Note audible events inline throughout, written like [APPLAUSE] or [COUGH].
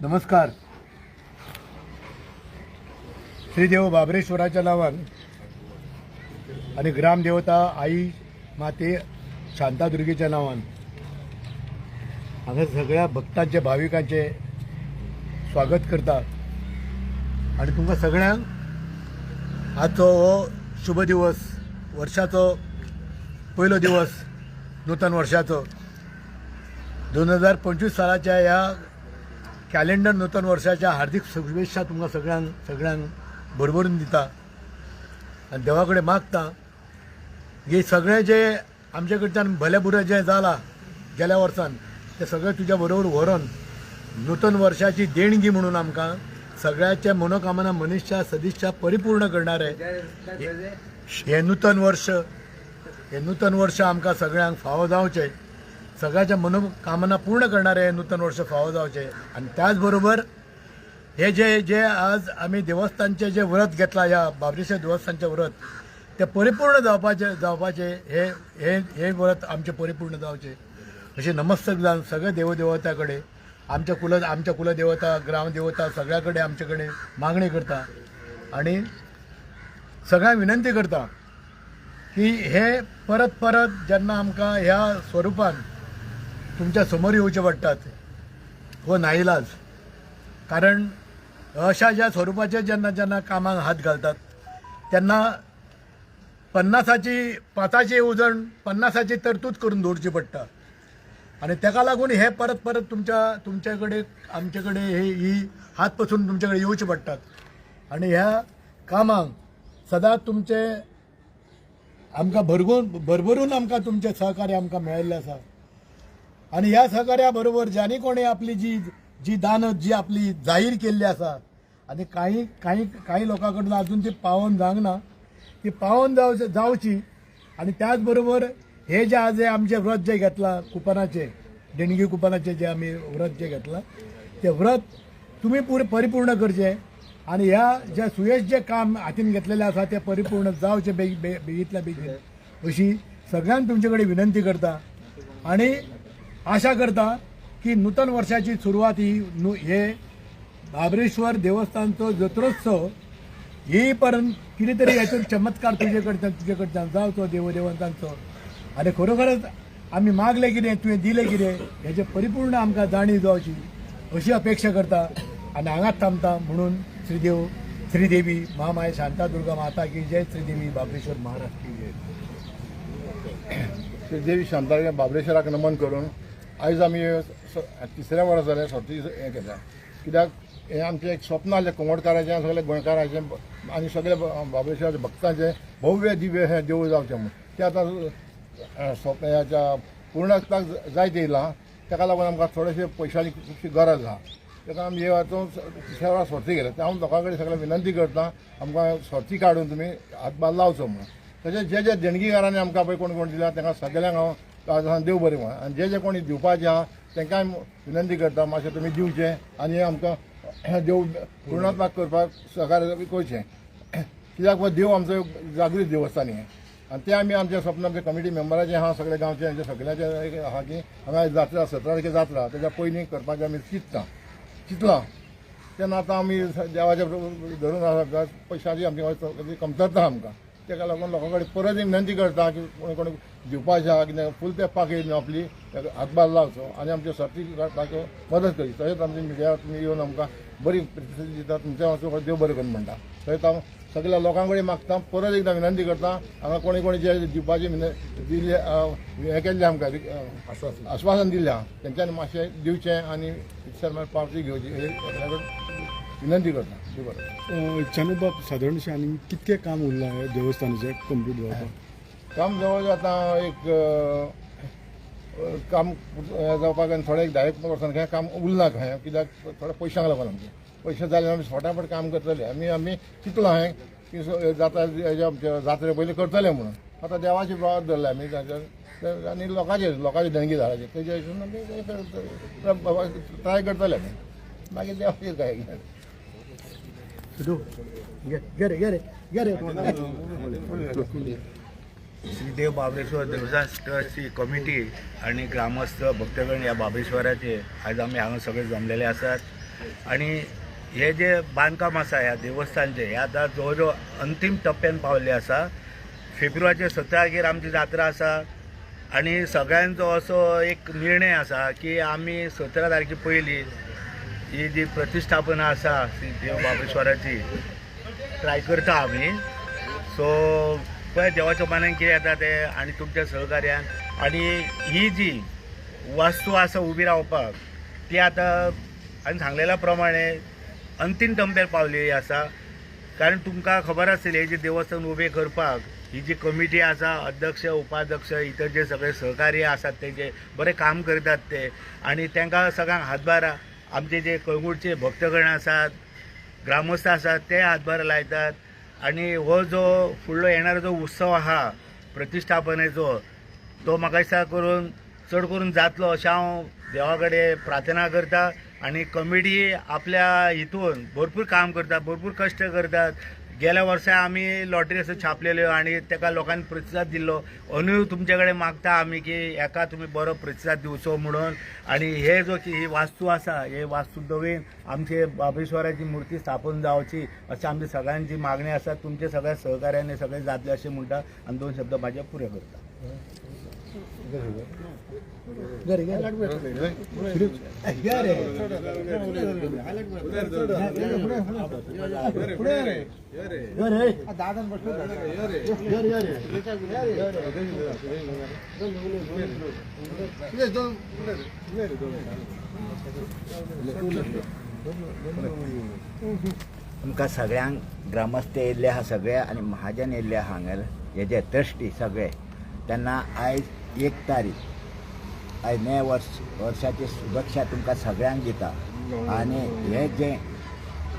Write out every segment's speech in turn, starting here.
नमस्कार. श्रीदेव बाबरेश्वराच्या नावान आणि ग्रामदेवता आई माते शांतादुर्गेच्या नावान हांगा सगळ्या भक्तांचे भाविकांचे स्वागत करता आणि तुमकां सगळ्यांक आजचो हो शुभ दिवस वर्षाचो पयलो दिवस नूतन वर्षाचं. दोन हजार पंचवीस सालाच्या ह्या कॅलेंडर नूतन वर्षाच्या हार्दिक शुभेच्छा तुमकां सगळ्यांक सगळ्यांक भरभरून दिता. आनी देवा कडेन मागता. हे सगळें जे आमचे कडच्यान भलें बुरें जें जालां गेल्या वर्सान तें सगळें तुज्या बरोबर व्हरून नूतन वर्षाची देणगी म्हणून आमकां सगळ्याचे मनोकामना मनीषच्या सदिच्छा परिपूर्ण करणारे हे नूतन वर्ष हे नूतन वर्ष आमकां सगळ्यांक फावो जावचें. सगळ्याच्या मनोकामना पूर्ण करणारे हे नूतन वर्ष फावो जावचे. आनी त्याच बरोबर हे जे जे आज आमी देवस्थानचे जे व्रत घेतला ह्या बाबरेश्वर देवस्थानचें व्रत ते परिपूर्ण जावपाचे जावपाचे हे हे हे व्रत आमचे परिपूर्ण जावचे. अशें नमस्तक जावन सगळे देवदेवता कडेन आमच्या कुल आमच्या कुलदेवता ग्रामदेवता सगळ्या कडेन आमचे कडेन मागणी करता. आणि सगळ्यांक विनंती करता की हे परत परत जेन्ना आमकां ह्या स्वरुपान तुमच्यासमोर येवचे पडटात हो नाईलाज कारण अशा ज्या स्वरुपाचे जेन्ना जेन्ना कामाक हात घालतात तेन्ना पन्नासाची पांचाची उजण पन्नासाची तरतूद करून दवरची पडटा आणि ताका लागून हे परत परत तुमच्या तुमचे कडेन आमचे कडेन हे ही हात पसून तुमचे कडेन येवचे पडटात आणि ह्या कामांक सदांच तुमचे आमकां भरगून भरभरून आमकां तुमचें सहकार्य आमकां मेळिल्लें आसा. आनी ह्या सहकार्या बरोबर ज्यांनी कोणी आपली जी जी दानत जी आपली जाहीर केल्ली आसा आनी काही काही काही लोकां कडून अजून ती पावोवन जावंक ना ती पावोवन जावचे जावची आनी त्याच बरोबर हे जे आज हे आमचे व्रत जे घेतला कुपनाचे देणगी कुपनाचे जे आमी व्रत जे घेतला ते व्रत तुम्ही पुरे परिपूर्ण करचे. आणि ह्या ज्या सुयश जे काम हातीन घेतलेले आसा ते परिपूर्ण जावचे बेगी बे बेगीतल्या बेगीन अशी सगळ्यांक तुमचे कडेन विनंती करता आणि आशा करता की नूतन वर्षाची सुरवात ही नु हे बाबरेश्वर देवस्थानचो जत्रोत्सव येईपर्यंत कितें तरी हेतून चमत्कार तुजे कडच्यान तुजे कडच्यान जावचो देवदेवतांचो. आनी खरोखरच आमी मागले कितें तुवें दिलें कितें हेचे परिपूर्ण आमकां जाणीव जावची अशी अपेक्षा करता. आनी हांगाच थांबता म्हणून श्रीदेव श्रीदेवी महामाया शांतादुर्गा माता की जय श्रीदेवी बाबरेश्वर महाराज की जय। श्रीदेवी शांतादुर्गा बाबरेश्वराक नमन करून आयज आमी तिसऱ्या वर्सा जालें सर्ती हें केल्या कित्याक हें आमचें एक स्वप्न आसलें कोंगडकाराचें सगळ्या गोंयकाराचें आनी सगळे ब- बाबरेश्वराच्या भक्तांचें भव्य दिव्य हें देवूळ जावचें म्हणून तें आतां स्वप्न ह्याच्या पूर्णत्वाक जायत येयलां ताका लागून आमकां थोडेशे पयशांची खुबशी गरज आहा तेका आमी हे वाचून तिसऱ्या वेळा सर्ती केल्या ते हांव लोकां कडेन सगळ्यांक विनंती करता आमकां सर्ती काडून तुमी हातभार लावचो म्हणून तशेंच जे जे देणगीकारांनी आमकां पळय कोण कोण दिला तांकां सगळ्यांक हांव आज देव बरें म्हणून आनी जे जे कोणी दिवपाचे आहा तांकांय विनंती करता मातशें तुमी दिवचें आनी आमकां [CLEARS THROAT] देव पूर्णात्माक करपाक सहकार्य करचें. [CLEARS THROAT] कित्याक हो देव आमचो जागृत देव आसता न्ही आनी ते आमी आमच्या स्वप्न आमच्या कमिटी मेंबराचे आहा सगळे गांवचे आमचे सगळ्याचे आहा की हांगा जात्रा सतरा तारखे जात्रा तेच्या पयलीं करपाचें आमी चिंतता चिंतलां तेन्ना आतां आमी देवाच्या धरून आसा पयशांची आमची कमतरता आमकां. तेका लागून लोकां कडेन परत एक विनंती करता की कोणी कोणी दिवपाचें आहा कितें फूल तेंपाक येयली आपली ताका हातभार लावचो आनी आमच्यो सर्ती काडपाक मदत करी. तशेंच आमच्या मिडिया तुमी येवन आमकां बरी प्रतिसाद दिता तुमच्या वचून देव बरें करून म्हणटा. तशेंच हांव सगळ्या लोकां कडेन मागता परत एकदां विनंती करता हांगा कोणी कोणी जे दिवपाचे दिले हें केल्लें आमकां आश्वासन आश्वासन दिलें आहा तेंच्यांनी मातशें दिवचें आनी पावती घेवची विनंती करता. चानूबाब सादारणशें आनी कितकें काम उरलां हे देवस्थानाचें कंप्लीट जावपाक काम जवळ आतां एक काम जावपाक आनी थोडे एक धा एक वर्सान काम खंय कित्याक थोडे पयशांक लागून आमचे. पयशे जाले आमी फटाफट काम करतले आमी आमी चिंतलो हांवें की जाता जात्रे पयलीं करतले म्हणून. आतां देवाची प्रवाद धरले आमी ताचेर आनी लोकांचे लोकांचे देणगी धाडाचे तेजे हितून आमी ट्राय करतले आमी मागीर देवाचेर काय श्रीदेव बाबरेश्वर देवस्थान ट्रस्टची कमिटी आणि ग्रामस्थ भक्तगण या बाबरेश्वराचे. आज आमी हांगा सगळे जमलेले आसात आणि हे जे बांदकाम आसा ह्या देवस्थानचे हे आतां जवळ जवळ अंतीम टप्प्यान पावल्ले आसा. फेब्रुवारीच्या सतरागेर आमची जात्रा आसा. आणि सगळ्यांचो असो एक निर्णय आसा की आमी सतरा तारखे पयलीं ही जी प्रतिष्ठापना आसा श्री देव बाबेश्वराची ट्राय करता आमी सो पळय देवाच्या मनान कितें येता तें आनी तुमच्या सहकार्यान. आनी ही जी वास्तू आसा उबी रावपाक ती आतां हांवें सांगलेल्या प्रमाणे अंतीम टप्प्यार पावलेली आसा कारण तुमकां खबर आसतली हे जे देवस्थान उबें करपाक ही जी कमिटी आसा अध्यक्ष उपाध्यक्ष इतर जे सगळे सहकार्य आसात तेजे बरें काम करतात ते आनी तांकां सगळ्यांक हातभार आमचे जे कळंगूटचे भक्तगण आसात ग्रामस्थ आसात ते हातभार लायतात. आणि हो जो फुडलो येणारो जो उत्सव आहा प्रतिश्ठापनेचो तो म्हाका दिसता करून चड करून जातलो अशें हांव देवा कडेन प्रार्थना करता. आनी कमिटी आपल्या हितून भरपूर काम करतात भरपूर कश्ट करतात. गेल्या वर्सा आमी लॉटरी असो छापलेल्यो आनी ताका लोकांनी प्रतिसाद दिल्लो अंदूय तुमचे कडेन मागता आमी की हेका तुमी बरो प्रतिसाद दिवचो म्हणून. आनी हे जो की ही वास्तू आसा हे वास्तू दवीन आमचे बाबेश्वराची मूर्ती स्थापन जावची अशी आमची सगळ्यांची मागणी आसा तुमचे सगळ्या सहकार्याने सगळे जातले अशें म्हणटा आनी दोन शब्द म्हाजे पुरे करता तुमकां सगळ्यांक ग्रामस्थ येयल्ले आहा सगळे आनी महाजन येयल्ले आहा हांगा हेजे ट्रस्टी सगळे तेन्ना आयज एक तारीख. आय नवे वर्स वर्साची शुभेच्छा तुमकां सगळ्यांक दिता. आनी हे जे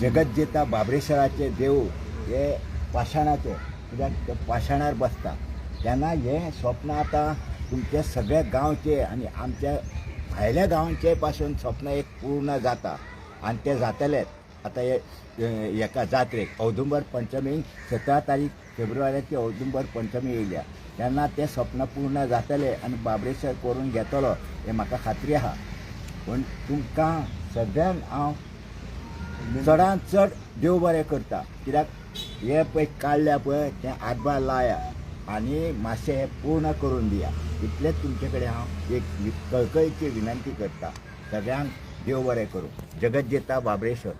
जगत जेता बाबरेश्वराचे देव हे पाशाणाचे कित्याक ते पाशाणार बसता. तेन्ना हे स्वप्न आतां तुमच्या सगळ्या गांवचे आनी आमच्या भायल्या गांवांचे पासून स्वप्न एक पूर्ण जाता. आनी ते जातलेच आतां हे जात्रेक औदुंबर पंचमीक सतरा तारीख फेब्रुवारीचे औदुंबर पंचमी येयल्या तेन्ना ते स्वप्न पूर्ण जातले आनी बाबरेश्वर करून घेतलो. हे म्हाका खात्री आहा. पूण तुमकां सगळ्यांक हांव चडांत चड देव बरें करता. कित्याक? हे पळय काडल्या पळय तें हातभार लाया आनी मातशें हें पूर्ण करून दिया. इतलेंच तुमचे कडेन हांव एक कळकळीची विनंती करता. सगळ्यांक देव बरें करूं. जगत जेता बाबरेश्वर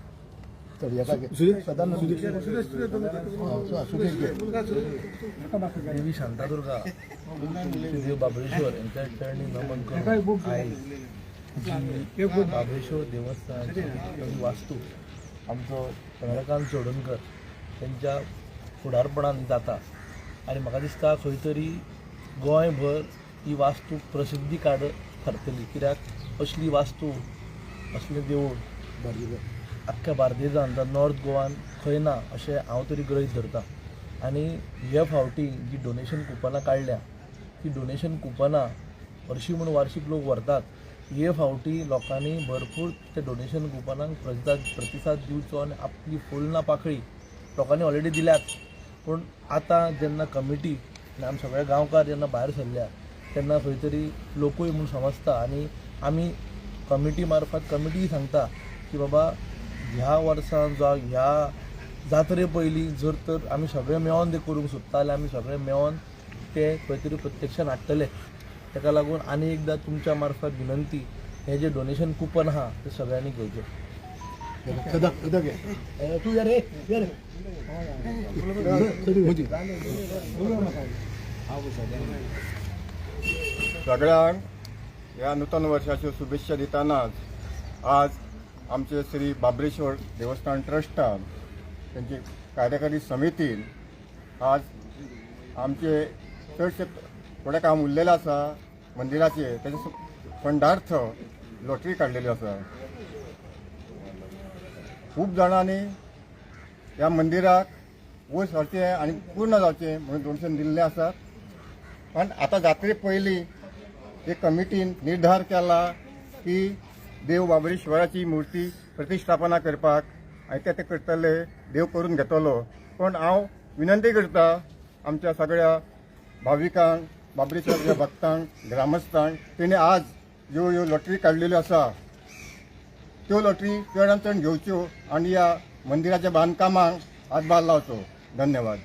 देवी शांतादुर्गा देव बाबळेश्वर यांच्या चरणी नमन करून बाबळेश्वर देवस्थानाची ही वास्तू आमचो चंद्रकांत चोडणकर त्यांच्या फुडारपणान जाता. आनी म्हाका दिसता खंय तरी गोंयभर ही वास्तू प्रसिद्धी काड थारतली कित्याक असली वास्तू असलें देवूळ आख्ख्या बार्देजान जावं नॉर्थ गोवान खंय ना अशें हांव तरी गृहीत धरतां. आनी हे फावटी जी डोनेशन कुपनां काडल्या ती डोनेशन कुपनां हरशीं म्हूण वार्शीक लोक व्हरतात हे फावटी लोकांनी भरपूर त्या डोनेशन कुपनांक प्रतिसाद प्रतिसाद दिवचो आनी आपली फुलना पाकळी लोकांनी ऑलरेडी दिल्यात. पूण आतां जेन्ना कमिटी आमी सगळे गांवकार जेन्ना भायर सरल्या तेन्ना खंय तरी लोकूय म्हूण समजता. आनी आमी कमिटी मार्फत कमिटी सांगता की बाबा ह्या वर्सान जावं ह्या जात्रे पयलीं जर तर आमी सगळे मेळोन ते करूंक सोदता जाल्यार आमी सगळे मेळोन ते खंय तरी प्रत्यक्षान हाडटले ताका लागून आनी एकदां तुमच्या मार्फत विनंती हे जे डोनेशन कुपन आहा ते सगळ्यांनी घेवचें. सगळ्यांक ह्या नूतन वर्षाच्यो शुभेच्छा दितानाच आज आमचे श्री बाबरेश्वर देवस्थान ट्रस्टान त्यांची कार्यकारी समितीन आज आमचे चडशे थोडें काम उरलेलें आसा मंदिराचे तेजे फंडार्थ लॉटरी काडलेली आसा खूब जाणांनी ह्या मंदिराक वयर सरचें आनी पूर्ण जावचें म्हणून डोनेशन दिल्लें आसा पण आता जात्रे पयलीं हे कमिटीन निर्धार केला की देव बाबरेश्वराची मुर्ती प्रतिश्ठापना करपाक आनी ते ते करतले देव करून घेतलो. पण हांव विनंती करता आमच्या सगळ्या भाविकांक बाबरेश्वरच्या भक्तांक ग्रामस्थांक तेणी आज ह्यो ह्यो लॉटरी काडलेल्यो आसा त्यो लॉटरी चडांत चड घेवच्यो आनी ह्या मंदिराच्या बांदकामाक हातभार लावचो. धन्यवाद.